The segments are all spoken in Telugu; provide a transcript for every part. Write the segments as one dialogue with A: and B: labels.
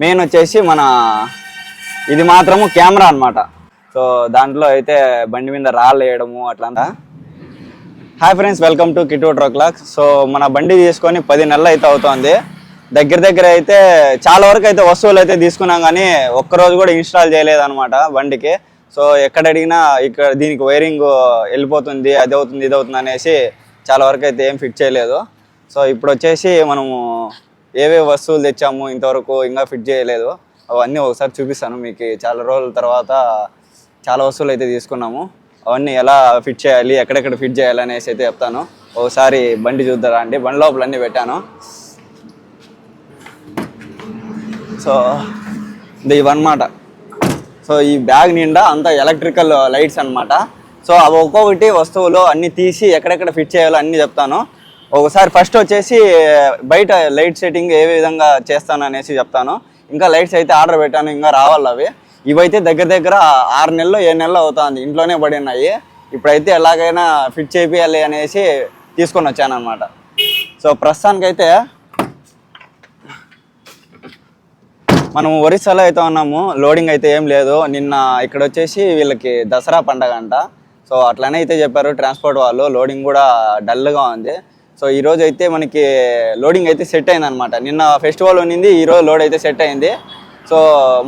A: మెయిన్ వచ్చేసి మన ఇది మాత్రము కెమెరా అనమాట సో దాంట్లో అయితే బండి మీద రాళ్ళు వేయడము అట్లంతా. హాయ్ ఫ్రెండ్స్ వెల్కమ్ టు కిటూ ట్రక్లాక్ సో మన బండి తీసుకొని పది నెలలు అయితే అవుతుంది. దగ్గర దగ్గర అయితే చాలా వరకు అయితే వస్తువులు అయితే తీసుకున్నాం కానీ ఒక్కరోజు కూడా ఇన్స్టాల్ చేయలేదు అనమాట బండికి. సో ఎక్కడ అడిగినా ఇక్కడ దీనికి వైరింగ్ వెళ్ళిపోతుంది అది అవుతుంది ఇది అవుతుంది అనేసి చాలా వరకు అయితే ఏం ఫిట్ చేయలేదు. సో ఇప్పుడు వచ్చేసి మనము ఏవే వస్తువులు తెచ్చాము ఇంతవరకు ఇంకా ఫిట్ చేయలేదు. అవన్నీ ఒకసారి చూపిస్తాను మీకు. చాలా రోజుల తర్వాత చాలా వస్తువులు అయితే తీసుకున్నాము. అవన్నీ ఎలా ఫిట్ చేయాలి ఎక్కడెక్కడ ఫిట్ చేయాలి అనేసి అయితే చెప్తాను. ఒకసారి బండి చూద్దారా అండి? బండి లోపల అన్నీ పెట్టాను. సో ఇది ఇవన్నమాట. సో ఈ బ్యాగ్ నిండా అంతా ఎలక్ట్రికల్ లైట్స్ అన్నమాట. సో అవి ఒక్కొక్కటి వస్తువులు అన్నీ తీసి ఎక్కడెక్కడ ఫిట్ చేయాలో అన్ని చెప్తాను. ఒకసారి ఫస్ట్ వచ్చేసి బయట లైట్ సెట్టింగ్ ఏ విధంగా చేస్తాను అనేసి చెప్తాను. ఇంకా లైట్స్ అయితే ఆర్డర్ పెట్టాను ఇంకా రావాలి అవి. ఇవైతే దగ్గర దగ్గర ఆరు నెలలు ఏడు నెలలు అవుతుంది. ఇంట్లోనే పడి ఉన్నాయి ఇప్పుడైతే ఎలాగైనా ఫిట్ చేపియాలి అనేసి తీసుకొని వచ్చాను అనమాట సో ప్రస్తుతానికైతే మనం ఒరిస్సాలో అయితే ఉన్నాము. లోడింగ్ అయితే ఏం లేదు. నిన్న ఇక్కడ వచ్చేసి వీళ్ళకి దసరా పండగ అంట. సో అట్లనే అయితే చెప్పారు ట్రాన్స్పోర్ట్ వాళ్ళు. లోడింగ్ కూడా డల్గా ఉంది. సో ఈ అయితే మనకి లోడింగ్ అయితే సెట్ అయింది అనమాట నిన్న ఫెస్టివల్ ఉన్నింది ఈ రోజు లోడ్ అయితే సెట్ అయింది. సో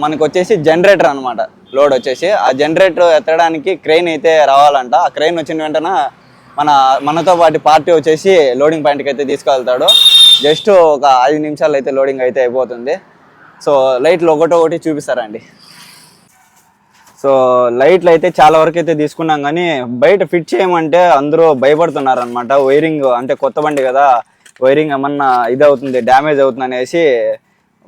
A: మనకు వచ్చేసి జనరేటర్ అనమాట లోడ్ వచ్చేసి. ఆ జనరేటర్ ఎత్తడానికి క్రెయిన్ అయితే రావాలంట. ఆ క్రెయిన్ వచ్చిన వెంటనే మన మనతో పాటు పార్టీ వచ్చేసి లోడింగ్ పాయింట్కి అయితే తీసుకెళ్తాడు. జస్ట్ ఒక ఐదు నిమిషాలు అయితే లోడింగ్ అయితే అయిపోతుంది. సో లైట్లు ఒకటో ఒకటి చూపిస్తారండి సో లైట్లు అయితే చాలా వరకు అయితే తీసుకున్నాం కానీ బయట ఫిట్ చేయమంటే అందరూ భయపడుతున్నారు అనమాట వైరింగ్ అంటే కొత్త బండి కదా వైరింగ్ ఏమన్నా ఇది అవుతుంది డ్యామేజ్ అవుతుంది అనేసి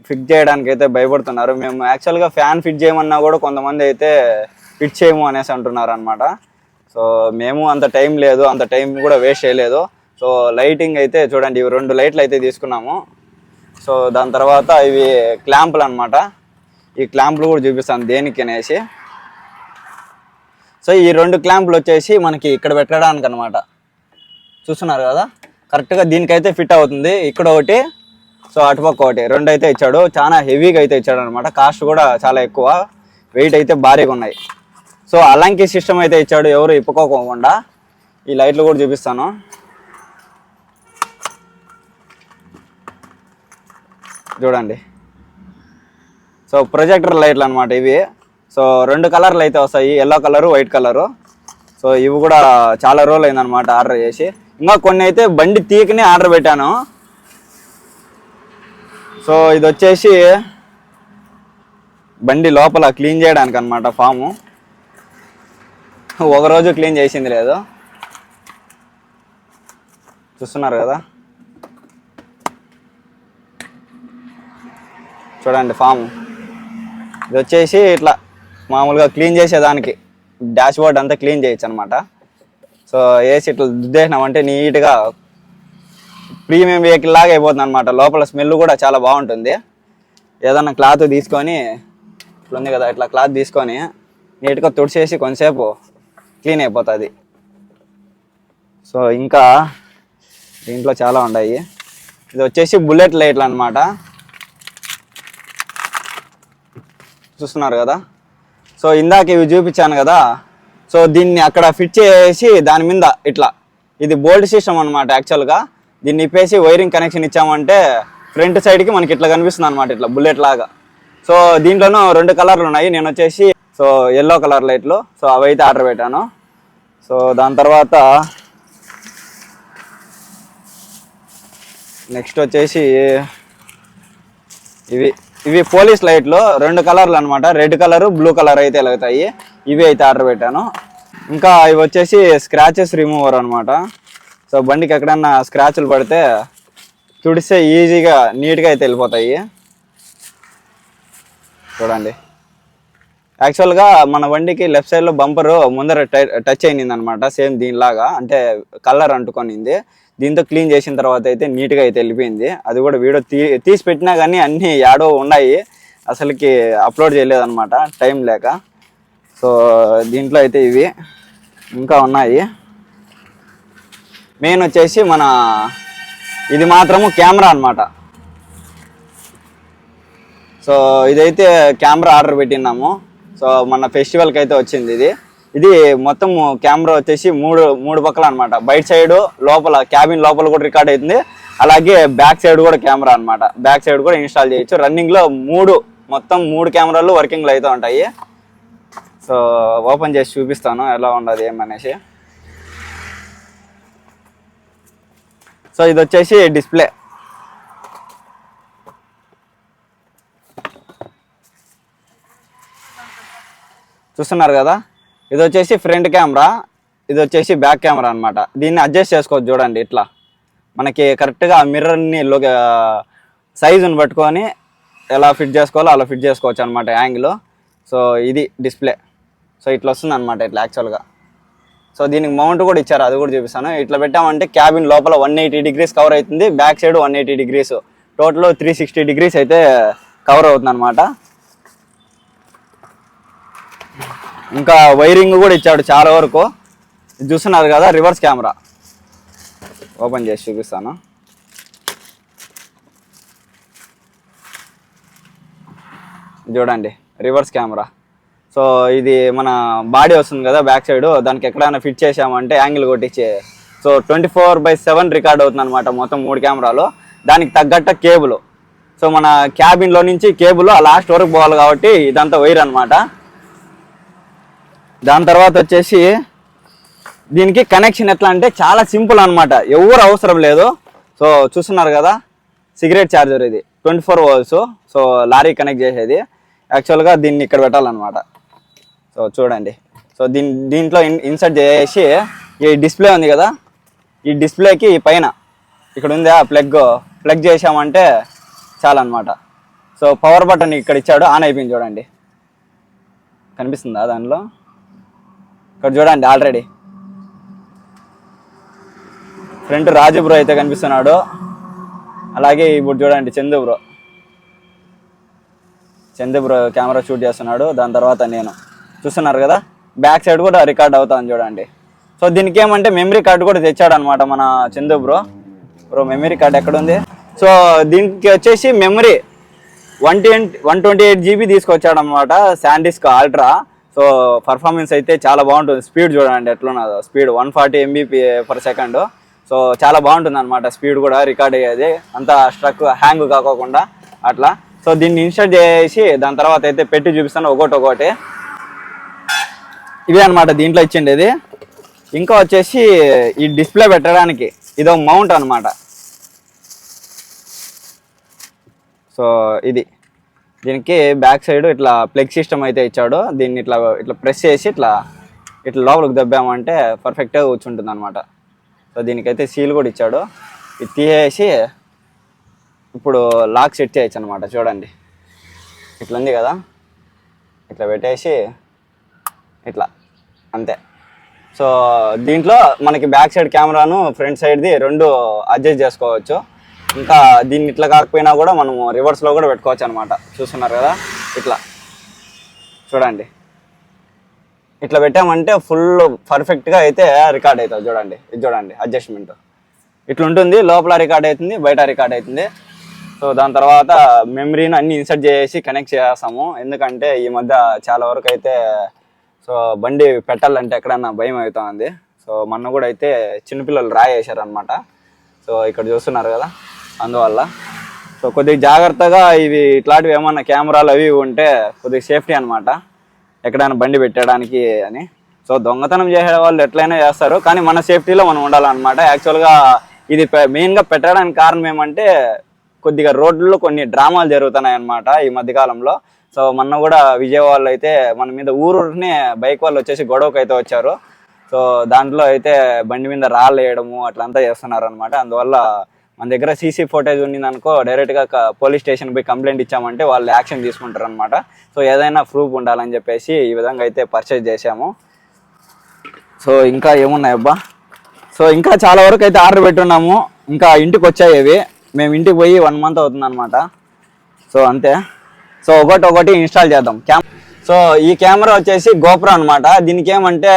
A: ఫిట్ చేయడానికి అయితే భయపడుతున్నారు. మేము యాక్చువల్గా ఫ్యాన్ ఫిట్ చేయమన్నా కూడా కొంతమంది అయితే ఫిట్ చేయము అనేసి అంటున్నారు అనమాట సో మేము అంత టైం లేదు అంత టైం కూడా వేస్ట్ చేయలేదు. సో లైటింగ్ అయితే చూడండి ఇవి రెండు లైట్లు అయితే తీసుకున్నాము. సో దాని తర్వాత ఇవి క్లాంపులు అనమాట ఈ క్లాంపులు కూడా చూపిస్తాను దేనికి అనేసి. సో ఈ రెండు క్లాంపులు వచ్చేసి మనకి ఇక్కడ పెట్టడానికి అనమాట చూస్తున్నారు కదా? కరెక్ట్గా దీనికైతే ఫిట్ అవుతుంది. ఇక్కడ ఒకటి సో అటుపక్క ఒకటి. రెండు అయితే ఇచ్చాడు. చాలా హెవీగా అయితే ఇచ్చాడు అనమాట కాస్ట్ కూడా చాలా ఎక్కువ. వెయిట్ అయితే భారీగా ఉన్నాయి. సో అలంకి సిస్టమ్ అయితే ఇచ్చాడు. ఎవరు ఇప్పుకోకుండా. ఈ లైట్లు కూడా చూపిస్తాను. చూడండి. సో ప్రొజెక్టర్ లైట్లు అనమాట ఇవి. సో రెండు కలర్లు అయితే వస్తాయి. Yellow colour white colour. So ఇవి కూడా చాలా రోజులు అయిందనమాట ఆర్డర్ చేసి. ఇంకా కొన్ని అయితే బండి తీకనే ఆర్డర్ పెట్టాను. సో ఇది వచ్చేసి బండి లోపల క్లీన్ చేయడానికి అనమాట ఫాము ఒకరోజు క్లీన్ చేసింది లేదు. చూస్తున్నారు కదా? చూడండి ఫామ్. ఇది వచ్చేసి ఇట్లా మామూలుగా క్లీన్ చేసేదానికి డాష్ బోర్డ్ అంతా క్లీన్ చేయొచ్చు అనమాట సో ఏసీ ఇట్లా దుద్దేసినామంటే నీట్గా ప్రీమియం వెహికల్ లాగా అయిపోతుంది అనమాట లోపల స్మెల్ కూడా చాలా బాగుంటుంది. ఏదన్నా క్లాత్ తీసుకొని ఇట్లా ఉంది కదా ఇట్లా క్లాత్ తీసుకొని నీట్గా తుడిచేసి కొంతసేపు క్లీన్ అయిపోతుంది. సో ఇంకా దీంట్లో చాలా ఉన్నాయి. ఇది వచ్చేసి బుల్లెట్ లైట్లు అనమాట. చూస్తున్నారు కదా? సో ఇందాక ఇవి చూపించాను కదా సో దీన్ని అక్కడ ఫిట్ చేసి దాని మీద ఇట్లా. ఇది బోల్ట్ సిస్టమ్ అనమాట యాక్చువల్గా. దీన్ని ఇప్పేసి వైరింగ్ కనెక్షన్ ఇచ్చామంటే ఫ్రంట్ సైడ్కి మనకి ఇట్లా కనిపిస్తుంది అనమాట ఇట్లా బుల్లెట్ లాగా. సో దీంట్లోనూ రెండు కలర్లు ఉన్నాయి. నేను వచ్చేసి సో ఎల్లో కలర్ లైట్లు సో అవి అయితే ఆర్డర్ పెట్టాను. సో దాని తర్వాత నెక్స్ట్ వచ్చేసి ఇవి. ఇవి పోలీస్ లైట్లు రెండు కలర్లు అనమాట రెడ్ కలర్ బ్లూ కలర్ అయితే వెలుగుతాయి. ఇవి అయితే ఆర్డర్ పెట్టాను. ఇంకా ఇవి వచ్చేసి స్క్రాచెస్ రిమూవర్ అనమాట సో బండికి ఎక్కడన్నా స్క్రాచ్లు పడితే తుడిస్తే ఈజీగా నీట్గా అయితే వెళ్ళిపోతాయి. చూడండి. యాక్చువల్గా మన బండికి లెఫ్ట్ సైడ్లో బంపర్ ముందర టచ్ అయింది అనమాట సేమ్ దీనిలాగా అంటే కలర్ అంటుకొనింది. దీంతో క్లీన్ చేసిన తర్వాత అయితే నీట్గా అయితే వెళ్ళిపోయింది. అది కూడా వీడియో తీ తీసి పెట్టినా కానీ అన్నీ యాడో ఉన్నాయి. అసలుకి అప్లోడ్ చేయలేదన్నమాట టైం లేక. సో దీంట్లో అయితే ఇవి ఇంకా ఉన్నాయి. మెయిన్ వచ్చేసి మన ఇది మాత్రము కెమెరా అనమాట. సో ఇదైతే కెమెరా ఆర్డర్ పెట్టినాము సో మన ఫెస్టివల్కి అయితే వచ్చింది ఇది. ఇది మొత్తం కెమెరా వచ్చేసి మూడు మూడు పక్కల అనమాట బయట సైడ్ లోపల క్యాబిన్ లోపల కూడా రికార్డ్ అవుతుంది. అలాగే బ్యాక్ సైడ్ కూడా కెమెరా అనమాట బ్యాక్ సైడ్ కూడా ఇన్స్టాల్ చేయొచ్చు. రన్నింగ్లో మూడు మొత్తం మూడు కెమెరాలు వర్కింగ్లో అయితే ఉంటాయి. సో ఓపెన్ చేసి చూపిస్తాను ఎలా ఉండదు ఏమనేసి. సో ఇది వచ్చేసి డిస్ప్లే చూస్తున్నారు కదా? ఇది వచ్చేసి ఫ్రంట్ కెమెరా ఇది వచ్చేసి బ్యాక్ కెమెరా అన్నమాట. దీన్ని అడ్జస్ట్ చేసుకోవచ్చు చూడండి ఇట్లా. మనకి కరెక్ట్గా మిర్రర్ని సైజుని పట్టుకొని ఎలా ఫిట్ చేసుకోవాలో అలా ఫిట్ చేసుకోవచ్చు అనమాట యాంగిల్ సో ఇది డిస్ప్లే సో ఇట్లా వస్తుంది అనమాట ఇట్లా యాక్చువల్గా సో దీనికి మౌంట్ కూడా ఇచ్చారు అది కూడా చూపిస్తాను. ఇట్లా పెట్టామంటే క్యాబిన్ లోపల వన్ ఎయిటీ డిగ్రీస్ కవర్ అవుతుంది back side one eighty degrees total three sixty degrees అయితే కవర్ అవుతుంది అనమాట ఇంకా వైరింగ్ కూడా ఇచ్చాడు చాలా వరకు. చూస్తున్నారు కదా రివర్స్ కెమెరా. ఓపెన్ చేసి చూపిస్తాను. చూడండి రివర్స్ కెమెరా. సో ఇది మన బాడీ వస్తుంది కదా బ్యాక్ సైడ్ దానికి ఎక్కడైనా ఫిట్ చేసామంటే యాంగిల్ కొట్టించి. So twenty four by seven record అవుతుంది అనమాట మొత్తం మూడు కెమెరాలు. దానికి తగ్గట్ట కేబుల్. సో మన క్యాబిన్లో నుంచి కేబుల్ ఆ లాస్ట్ వరకు పోవాలి కాబట్టి ఇదంతా వైర్ అనమాట దాని తర్వాత వచ్చేసి దీనికి కనెక్షన్ ఎట్లా అంటే చాలా సింపుల్ అనమాట ఎవరు అవసరం లేదు. సో చూస్తున్నారు కదా సిగరెట్ ఛార్జర్ ఇది. Twenty four volts so lorry connect చేసేది. యాక్చువల్గా దీన్ని ఇక్కడ పెట్టాలన్నమాట. సో చూడండి. సో దీని దీంట్లో ఇన్ ఇన్సర్ట్ చేసి ఈ డిస్ప్లే ఉంది కదా ఈ డిస్ప్లేకి పైన ఇక్కడ ఉంది ఆ ప్లగ్ ప్లగ్ చేసామంటే చాలన్నమాట. సో పవర్ బటన్ ఇక్కడ ఇచ్చాడు. ఆన్ అయిపోయింది చూడండి. కనిపిస్తుందా దానిలో? ఇక్కడ చూడండి ఆల్రెడీ ఫ్రంట్ రాజు బ్రో అయితే కనిపిస్తున్నాడు. అలాగే ఇప్పుడు చూడండి Chandu bro Chandu bro camera shoot చేస్తున్నాడు. దాని తర్వాత నేను. చూస్తున్నారు కదా? బ్యాక్ సైడ్ కూడా రికార్డ్ అవుతాను చూడండి. సో దీనికి ఏమంటే మెమరీ కార్డు కూడా తెచ్చాడు అనమాట మన Chandu bro bro memory card ఎక్కడ ఉంది సో దీనికి వచ్చేసి memory one twenty one twenty eight GB తీసుకొచ్చాడు అనమాట శాండిస్క్ అల్ట్రా సో పర్ఫార్మెన్స్ అయితే చాలా బాగుంటుంది. స్పీడ్ చూడండి ఎట్లున్నదో speed one forty MBP per second so చాలా బాగుంటుంది అనమాట స్పీడ్ కూడా రికార్డ్ అయ్యేది. అంత స్ట్రక్ హ్యాంగ్ కాకోకుండా అట్లా. సో దీన్ని ఇన్స్టాల్ చేసి దాని తర్వాత అయితే పెట్టి చూపిస్తాను ఒకటి ఒకటి. ఇవి అనమాట దీంట్లో ఇచ్చిండేది ఇంకా వచ్చేసి ఈ డిస్ప్లే పెట్టడానికి ఇదొక మౌంట్ అనమాట సో ఇది. దీనికి బ్యాక్ సైడ్ ఇట్లా ప్లెగ్ సిస్టమ్ అయితే ఇచ్చాడు. దీన్ని ఇట్లా ఇట్లా ప్రెస్ చేసి ఇట్లా ఇట్లా లోపలికి దబ్బామంటే పర్ఫెక్ట్గా కూర్చుంటుంది అనమాట సో దీనికైతే సీల్ కూడా ఇచ్చాడు. ఇది తీసేసి ఇప్పుడు లాక్ సెట్ చేయొచ్చు అనమాట చూడండి. ఇట్లా ఉంది కదా? ఇట్లా పెట్టేసి ఇట్లా అంతే. సో దీంట్లో మనకి బ్యాక్ సైడ్ కెమెరాను ఫ్రంట్ సైడ్ది రెండు అడ్జస్ట్ చేసుకోవచ్చు. ఇంకా దీన్ని ఇట్లా కాకపోయినా కూడా మనము రివర్స్లో కూడా పెట్టుకోవచ్చు అనమాట చూస్తున్నారు కదా? ఇట్లా. చూడండి. ఇట్లా పెట్టామంటే ఫుల్ పర్ఫెక్ట్గా అయితే రికార్డ్ అవుతుంది. చూడండి. ఇది చూడండి. అడ్జస్ట్మెంట్ ఇట్లా ఉంటుంది లోపల రికార్డ్ అవుతుంది. బయట రికార్డ్ అవుతుంది. సో దాని తర్వాత మెమరీని అన్ని ఇన్సర్ట్ చేసి కనెక్ట్ చేస్తాము. ఎందుకంటే ఈ మధ్య చాలా వరకు అయితే సో బండి పెట్టాలంటే ఎక్కడన్నా భయం అవుతుంది. సో మొన్న కూడా అయితే చిన్నపిల్లలు రాయేశారనమాట సో ఇక్కడ చూస్తున్నారు కదా? అందువల్ల సో కొద్దిగా జాగ్రత్తగా ఇవి ఇట్లాంటివి ఏమన్నా కెమెరాలు అవి ఉంటే కొద్దిగా సేఫ్టీ అనమాట ఎక్కడైనా బండి పెట్టడానికి అని. సో దొంగతనం చేసే వాళ్ళు ఎట్లయినా చేస్తారు. కానీ మన సేఫ్టీలో మనం ఉండాలన్నమాట. యాక్చువల్గా ఇది మెయిన్గా పెట్టడానికి కారణం ఏమంటే కొద్దిగా రోడ్లలో కొన్ని డ్రామాలు జరుగుతున్నాయి అన్నమాట ఈ మధ్యకాలంలో. సో మొన్న కూడా విజయవాడలో అయితే మన మీద ఊరునే బైక్ వాళ్ళు వచ్చేసి గొడవకు అయితే వచ్చారు. సో దాంట్లో అయితే బండి మీద రాళ్ళు వేయడము అట్లంతా చేస్తున్నారు అనమాట అందువల్ల మన దగ్గర సీసీ ఫోటేజ్ ఉండిందనుకో డైరెక్ట్గా పోలీస్ స్టేషన్ పోయి కంప్లైంట్ ఇచ్చామంటే వాళ్ళు యాక్షన్ తీసుకుంటారు అనమాట సో ఏదైనా ప్రూఫ్ ఉండాలని చెప్పేసి ఈ విధంగా అయితే పర్చేజ్ చేసాము సో ఇంకా ఏమున్నాయి అబ్బా? సో ఇంకా చాలా వరకు అయితే ఆర్డర్ పెట్టున్నాము. ఇంకా ఇంటికి వచ్చాయి ఇవి. మేము ఇంటికి పోయి వన్ మంత్ అవుతుంది అనమాట సో అంతే. సో ఒకటి ఒకటి ఇన్స్టాల్ చేద్దాం. క్యామ్ సో ఈ కెమెరా వచ్చేసి గోప్రో అనమాట దీనికి ఏమంటే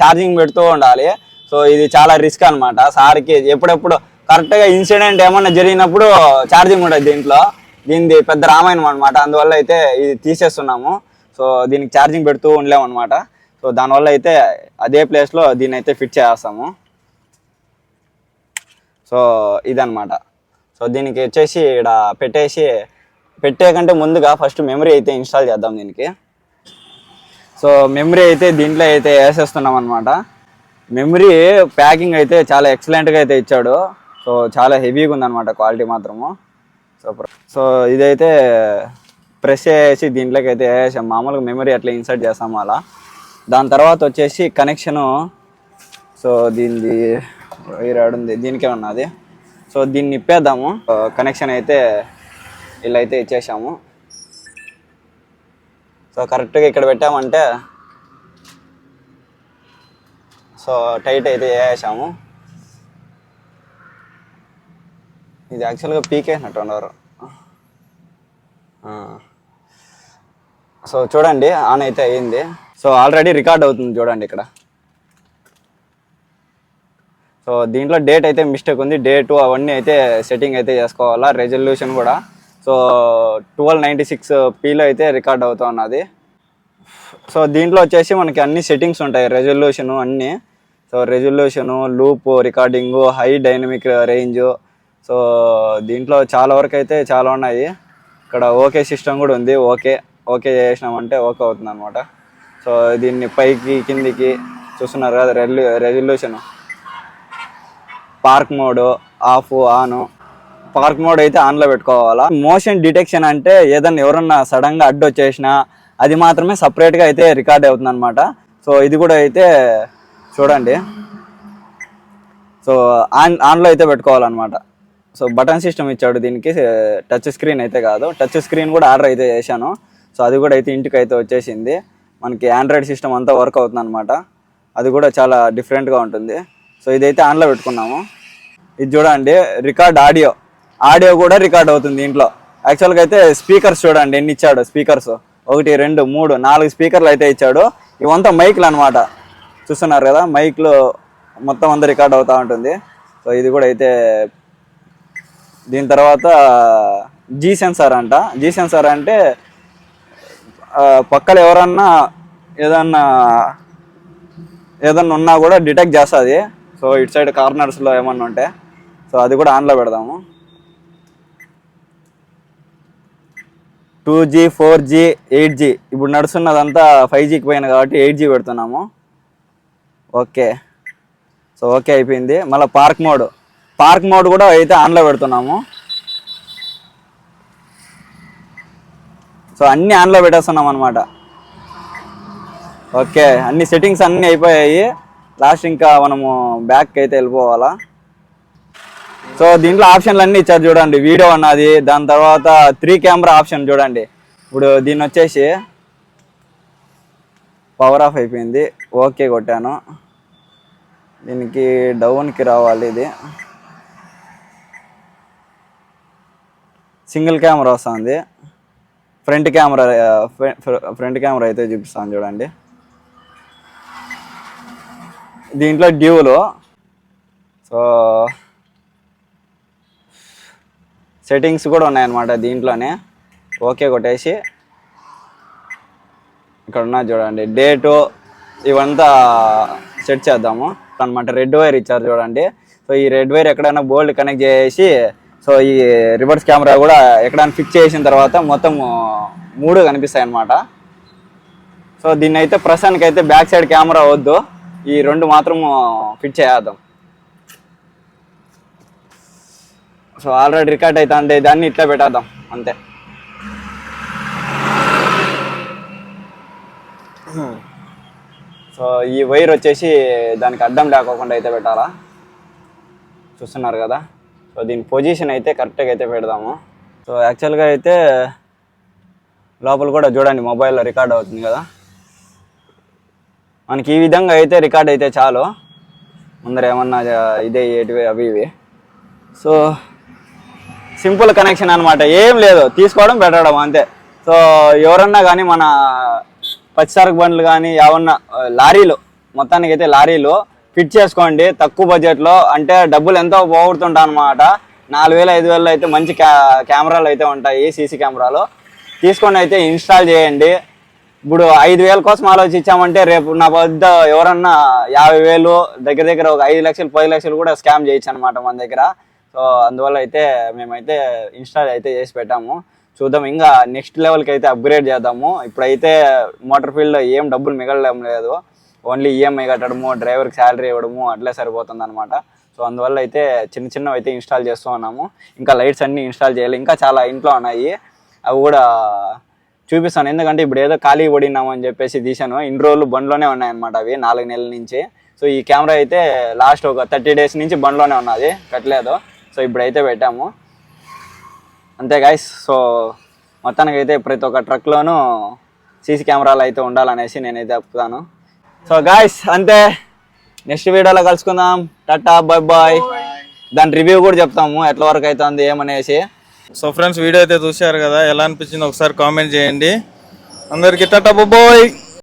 A: ఛార్జింగ్ పెడుతూ ఉండాలి. సో ఇది చాలా రిస్క్ అనమాట సార్కి ఎప్పుడెప్పుడు కరెక్ట్గా ఇన్సిడెంట్ ఏమన్నా జరిగినప్పుడు ఛార్జింగ్ ఉండదు దీంట్లో. దీనిది పెద్ద రామాయణం అనమాట అందువల్ల అయితే ఇది తీసేస్తున్నాము. సో దీనికి ఛార్జింగ్ పెడుతూ ఉండలేము అనమాట సో దానివల్ల అయితే అదే ప్లేస్లో దీన్ని అయితే ఫిట్ చేస్తాము. సో ఇదనమాట సో దీనికి వచ్చేసి ఇక్కడ పెట్టేసి పెట్టే కంటే ముందుగా ఫస్ట్ మెమరీ అయితే ఇన్స్టాల్ చేద్దాం దీనికి. సో మెమరీ అయితే దీంట్లో అయితే వేసేస్తున్నాం అనమాట మెమరీ ప్యాకింగ్ అయితే చాలా ఎక్సలెంట్గా అయితే ఇచ్చాడు. సో చాలా హెవీగా ఉందన్నమాట క్వాలిటీ మాత్రము. సో సో ఇదైతే ప్రెస్ చేసి దీంట్లోకి అయితే వేసాం మామూలుగా మెమరీ అట్లా ఇన్సర్ట్ చేస్తాము అలా. దాని తర్వాత వచ్చేసి కనెక్షను సో దీనిది వైర్ ఉంది దీనికే ఉన్నది సో దీన్ని ఇప్పేద్దాము. కనెక్షన్ అయితే ఇలా అయితే ఇచ్చేసాము. సో కరెక్ట్గా ఇక్కడ పెట్టామంటే సో టైట్ అయితే వేసాము. ఇది యాక్చువల్గా పీకేసినట్టు ఉన్నారు. సో చూడండి ఆన్ అయితే అయ్యింది. సో ఆల్రెడీ రికార్డ్ అవుతుంది చూడండి ఇక్కడ. సో దీంట్లో డేట్ అయితే మిస్టేక్ ఉంది. డేటు అవన్నీ అయితే సెట్టింగ్ అయితే చేసుకోవాలా? రెజల్యూషన్ కూడా. సో ట్వెల్వ్ నైంటీ సిక్స్ పీలో అయితే రికార్డ్ అవుతా ఉన్నది సో దీంట్లో వచ్చేసి మనకి అన్ని సెట్టింగ్స్ ఉంటాయి. రెజల్యూషను అన్నీ. So resolution loop recording high dynamic range so దీంట్లో చాలా వరకు అయితే చాలా ఉన్నాయి. ఇక్కడ ఓకే సిస్టమ్ కూడా ఉంది. ఓకే ఓకే చేసినామంటే ఓకే అవుతుంది అనమాట సో దీన్ని పైకి కిందికి చూస్తున్నారు కదా రెల్యూ resolution park mode off on park mode అయితే ఆన్లో పెట్టుకోవాలా? మోషన్ డిటెక్షన్ అంటే ఏదన్నా ఎవరన్నా సడన్గా అడ్డు వచ్చేసినా అది మాత్రమే సపరేట్గా అయితే రికార్డ్ అవుతుంది అనమాట సో ఇది కూడా అయితే చూడండి. సో ఆన్ ఆన్లో అయితే పెట్టుకోవాలన్నమాట. సో బటన్ సిస్టమ్ ఇచ్చాడు దీనికి. టచ్ స్క్రీన్ అయితే కాదు. టచ్ స్క్రీన్ కూడా ఆర్డర్ అయితే చేశాను. సో అది కూడా అయితే ఇంటికి అయితే వచ్చేసింది. మనకి ఆండ్రాయిడ్ సిస్టమ్ అంతా వర్క్ అవుతుంది అనమాట అది కూడా చాలా డిఫరెంట్గా ఉంటుంది. సో ఇదైతే ఆన్లో పెట్టుకున్నాము. ఇది చూడండి రికార్డ్ ఆడియో ఆడియో కూడా రికార్డ్ అవుతుంది దీంట్లో యాక్చువల్గా అయితే స్పీకర్స్ చూడండి ఎన్ని ఇచ్చాడు స్పీకర్స్ ఒకటి రెండు మూడు నాలుగు స్పీకర్లు అయితే ఇచ్చాడు. ఇవంతా మైక్లు అనమాట చూస్తున్నారు కదా మైక్లో మొత్తం అంతా రికార్డ్ అవుతూ ఉంటుంది. సో ఇది కూడా అయితే దీని తర్వాత జీ సెన్సార్ అంట. జీ సెన్సార్ అంటే ఆ, పక్కన ఎవరన్నా ఏదన్నా ఏదన్నా ఉన్నా కూడా డిటెక్ట్ చేస్తుంది. సో ఇటు సైడ్ కార్నర్స్లో ఏమన్నా ఉంటే సో అది కూడా ఆన్లో పెడదాము. Two G four G eight G. ఇప్పుడు నడుస్తున్నదంతా ఫైవ్ జీకి పోయింది కాబట్టి ఎయిట్ జీ పెడుతున్నాము. ఓకే. సో ఓకే అయిపోయింది. మళ్ళీ పార్క్ మోడ్. పార్క్ మోడ్ కూడా అయితే ఆన్లో పెడుతున్నాము. సో అన్నీ ఆన్లో పెట్టేస్తున్నాం అనమాట ఓకే అన్ని సెట్టింగ్స్ అన్నీ అయిపోయాయి. లాస్ట్ ఇంకా మనము బ్యాక్ అయితే వెళ్ళిపోవాలా. సో దీంట్లో ఆప్షన్లు అన్నీ ఇచ్చారు చూడండి వీడియో అన్నది. దాని తర్వాత త్రీ కెమెరా ఆప్షన్ చూడండి. ఇప్పుడు దీన్ని వచ్చేసి పవర్ ఆఫ్ అయిపోయింది. ఓకే కొట్టాను. దీనికి డౌన్కి రావాలి ఇది. సింగిల్ కెమెరా వస్తుంది. ఫ్రంట్ కెమెరా ఫ్రంట్ కెమెరా అయితే చూపిస్తాను చూడండి. దీంట్లో డ్యూలు. సో సెట్టింగ్స్ కూడా ఉన్నాయన్నమాట దీంట్లోనే. ఓకే కొట్టేసి. ఇక్కడ ఉన్నా చూడండి. డేటు ఇవంతా సెట్ చేద్దాము. అనమాట రెడ్ వైర్ ఇచ్చారు చూడండి. సో ఈ రెడ్ వైర్ ఎక్కడైనా బోల్డ్ కనెక్ట్ చేసి సో ఈ రివర్స్ కెమెరా కూడా ఎక్కడైనా ఫిక్స్ చేసిన తర్వాత మొత్తం మూడు కనిపిస్తాయి అన్నమాట. సో దీన్ని అయితే ప్రస్తుతానికి అయితే బ్యాక్ సైడ్ కెమెరా వద్దు. ఈ రెండు మాత్రం ఫిట్ చేద్దాం. సో ఆల్రెడీ రికార్డ్ అయితే అంటే దాన్ని ఇట్లా పెట్టేద్దాం. అంతే. సో ఈ వైర్ వచ్చేసి దానికి అడ్డం లేకోకుండా అయితే పెట్టాలా? చూస్తున్నారు కదా. సో దీని పొజిషన్ అయితే కరెక్ట్గా అయితే పెడదాము. సో యాక్చువల్గా అయితే లోపల కూడా చూడండి మొబైల్లో రికార్డ్ అవుతుంది కదా. మనకి ఈ విధంగా అయితే రికార్డ్ అయితే చాలు. ముందర ఏమన్నా ఇదే ఏటివి అవి ఇవి. సో సింపుల్ కనెక్షన్ అనమాట ఏం లేదు. తీసుకోవడం పెట్టడం అంతే. సో ఎవరన్నా కానీ మన పచ్చిసరకు బండ్లు కానీ ఏమన్నా లారీలు మొత్తానికి అయితే లారీలు ఫిట్ చేసుకోండి. తక్కువ బడ్జెట్లో అంటే డబ్బులు ఎంతో పోగొడుతుంటా అనమాట నాలుగు వేలు ఐదు వేలు అయితే మంచి కెమెరాలు అయితే ఉంటాయి సీసీ కెమెరాలు. తీసుకొని అయితే ఇన్స్టాల్ చేయండి. ఇప్పుడు ఐదు వేల కోసం ఆలోచించామంటే రేపు నా వద్ద ఎవరన్నా యాభై వేలు దగ్గర దగ్గర ఒక ఐదు లక్షలు పది లక్షలు కూడా స్కామ్ చేయొచ్చు అనమాట మన దగ్గర. సో అందువల్ల అయితే మేమైతే ఇన్స్టాల్ అయితే చేసి పెట్టాము. చూద్దాం ఇంకా నెక్స్ట్ లెవెల్కి అయితే అప్గ్రేడ్ చేద్దాము. ఇప్పుడైతే మోటార్ ఫీల్డ్లో ఏం డబ్బులు మిగలడం లేదు. ఓన్లీ ఈఎంఐ కట్టడము డ్రైవర్కి శాలరీ ఇవ్వడము అట్లే సరిపోతుంది అనమాట సో అందువల్ల అయితే చిన్న చిన్నవి అయితే ఇన్స్టాల్ చేస్తూ ఉన్నాము. ఇంకా లైట్స్ అన్నీ ఇన్స్టాల్ చేయాలి. ఇంకా చాలా ఇంట్లో ఉన్నాయి. అవి కూడా చూపిస్తాను. ఎందుకంటే ఇప్పుడు ఏదో ఖాళీ పడినాము అని చెప్పేసి తీశాను. ఇన్ని రోజులు బండ్లోనే ఉన్నాయన్నమాట అవి నాలుగు నెలల నుంచి. సో ఈ కెమెరా అయితే లాస్ట్ ఒక థర్టీ డేస్ నుంచి బండ్లోనే ఉన్నది. కట్టలేదు. సో ఇప్పుడైతే పెట్టాము. అంతే గాయస్ సో మొత్తానికి అయితే ప్రతి ఒక్క ట్రక్లోనూ సీసీ కెమెరాలు అయితే ఉండాలనేసి నేనైతే చెప్తాను. సో గాయస్ అంతే నెక్స్ట్ వీడియోలో కలుసుకుందాం. టాటా బాయ్ బాయ్ దాని రివ్యూ కూడా చెప్తాము ఎట్ల వరకు అవుతుంది ఏమనేసి.
B: సో ఫ్రెండ్స్ వీడియో అయితే చూశారు కదా ఎలా అనిపించింది ఒకసారి కామెంట్ చేయండి. అందరికీ టటా బాయ్